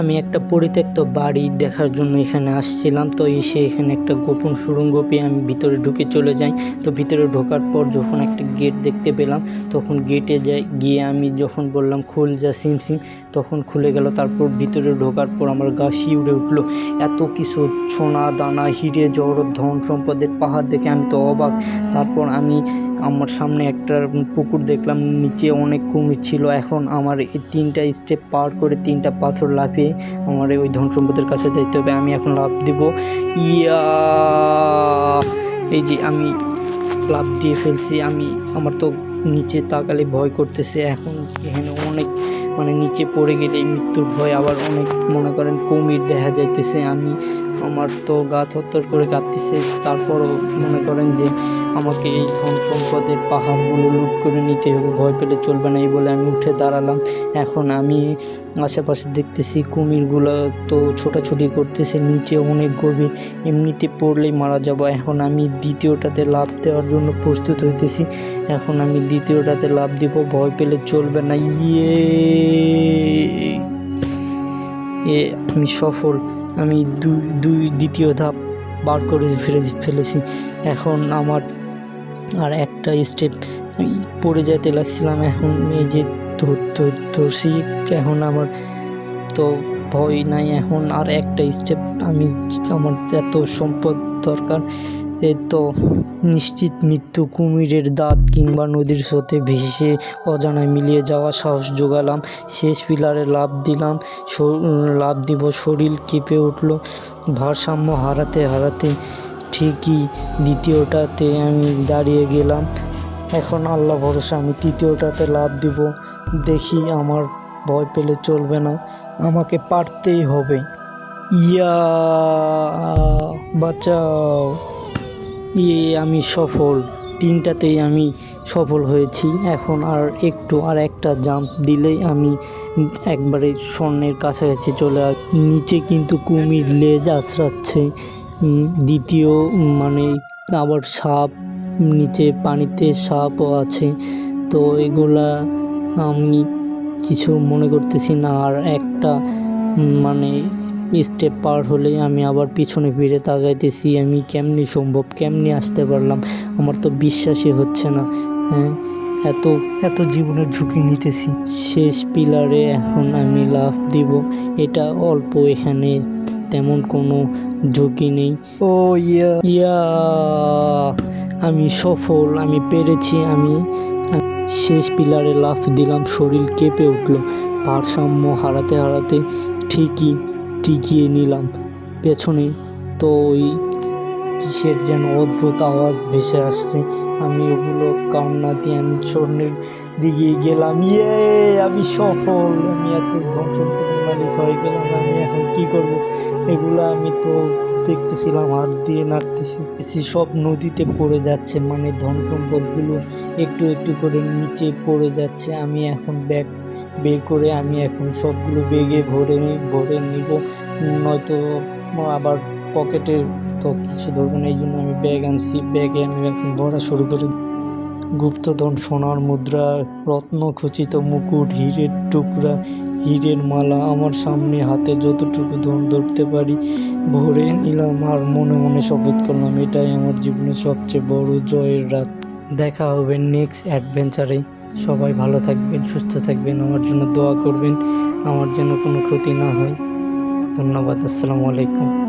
আমি একটা পরিত্যক্ত বাড়ি দেখার জন্য এখানে আসছিলাম, তো এসে এখানে একটা গোপন সুড়ঙ্গ পেয়ে আমি ভিতরে ঢুকে চলে যাই। তো ভিতরে ঢোকার পর যখন একটা গেট দেখতে পেলাম, তখন গেটে যাই, গিয়ে আমি যখন বললাম, খুল যা, সিম সিম, তখন খুলে গেল, তারপর ভিতরে ঢোকার পর আমার গা শিউড়ে উঠল। এত কিছু সোনা, দানা, হিরে জহরত ধন সম্পদের পাহাড় দেখে আমি তো অবাক। তারপর আমি আমার সামনে একটা পুকুর দেখলাম, নিচে অনেক কুমির ছিল। এখন আমার এই তিনটা স্টেপ পার করে তিনটা পাথর লাফিয়ে আমার ওই ধন সম্পদের কাছে যেতে হবে। আমি এখন লাভ দিব। ইয়া! এই যে আমি লাভ দিয়ে ফেলছি। আমি, আমার তো নিচে তাকালে ভয় করতেছে। এখন এখানে অনেক মানে নিচে পড়ে গেলে মৃত্যুর ভয়। আবার অনেক মনে করেন কুমির দেখা যাইতেছে। আমি আমার তো গা থরথর করে কাঁপতেছে। তারপরও মনে করেন যে আমাকে এই ধন সম্পদের পাহাড়গুলো লুট করে নিতে হবে, ভয় পেলে চলবে না এই বলে আমি উঠে দাঁড়ালাম। এখন আমি আশেপাশে দেখতেছি কুমিরগুলো তো ছোটাছুটি করতেছে, নিচে অনেক গভীর, এমনিতে পড়লেই মারা যাব। এখন আমি দ্বিতীয়টাতে লাভ দেওয়ার জন্য প্রস্তুত হইতেছি। এখন আমি দ্বিতীয়টাতে লাভ দিব, ভয় পেলে চলবে না। ইয়ে এ, আমি সফল। আমি দুই দুই দ্বিতীয় ধাপ বার করে ফেলে, ফেলেছি। এখন আমার আর একটা স্টেপ পড়ে যেতে লাগছিলাম। এখন এই যে ধর- ধর- ধরছি, এখন আমার তো ভয় নাই। এখন আর একটা স্টেপ আমি, আমার এত সম্পদ দরকার। এ তো নিশ্চিত মৃত্যু কুমিরের দাঁত কিংবা নদীর স্রোতে ভেসে অজানায় মিলিয়ে যাওয়া সাহস জোগালাম শেষ পিলারে লাভ দিলাম। লাভ দিব, শরীর কেঁপে উঠল। ভারসাম্য হারাতে হারাতে ঠিকই দ্বিতীয়টাতে আমি দাঁড়িয়ে গেলাম। এখন আল্লাহ ভরসা, আমি তৃতীয়টাতে লাভ দিব। দেখি আমার ভয় পেলে চলবে না। আমাকে পারতেই হবে। ইয়া, বাঁচাও। ইয়ে আমি সফল। তিনটাতেই আমি সফল হয়েছি। এখন আর একটু আর একটা জাম্প দিলেই আমি একবারে স্বর্ণের কাছাকাছি চলে আস নিচে কিন্তু কুমির লেজ উম, দ্বিতীয় মানে আবার সাপ নিচে পানিতে সাপও আছে। তো এগুলা আমি কিছু মনে করতেছি না। আর একটা মানে স্টেপ পার হলেই আমি আবার পিছনে ফিরে তাকাইতেছি, আমি কেমনি সম্ভব? কেমনি আসতে পারলাম? আমার তো বিশ্বাসই হচ্ছে না হ্যাঁ? এত এত জীবনের ঝুঁকি নিতেছি। শেষ পিলারে এখন আমি লাভ দিব। এটা অল্প এখানে, তেমন কোনো ঝুঁকি নেই। ও ইয়া ইয়া, আমি সফল, আমি পেরেছি আমি শেষ পিলারে লাফ দিলাম, শরীর কেঁপে উঠল। ভারসাম্য হারাতে হারাতে ঠিকই টিকিয়ে নিলাম। পেছনে তো ওই কিসের যেন অদ্ভুত আওয়াজ ভেসে আসছে। আমি ওগুলো কান্না দিয়ে আমি স্বর্ণের দিকে গেলাম। ইয়ে আমি সফল, আমি এত ধন মালিক হয়ে গেলাম। আমি এখন কি করব? এগুলো আমি তো দেখতেছিলাম, হাত দিয়ে নাড়তেছি। সব নদীতে পড়ে যাচ্ছে মানে ধন সম্পদগুলো একটু একটু করে নিচে পড়ে যাচ্ছে। আমি এখন ব্যাগ বের করে আমি এখন সবগুলো বেগে ভরে ভরে নিব। নয়তো আবার পকেটে তো কিছু ধরবো না এই জন্য আমি ব্যাগ আনছি। ব্যাগে আমি এখন ভরা শুরু করি গুপ্তধন, সোনার মুদ্রা রত্ন খচিত মুকুট, হীরের টুকরা, হীরের মালা, আমার সামনে হাতে যতটুকু ধন ধরতে পারি ভরে নিলাম আর মনে মনে শপথ করলাম, এটাই আমার জীবনের সবচেয়ে বড় জয়ের রাত। দেখা হবে নেক্সট অ্যাডভেঞ্চারে সবাই ভালো থাকবেন, সুস্থ থাকবেন, আমার জন্য দোয়া করবেন, আমার যেন কোনো ক্ষতি না হয়। ধন্যবাদ, আসসালামু আলাইকুম।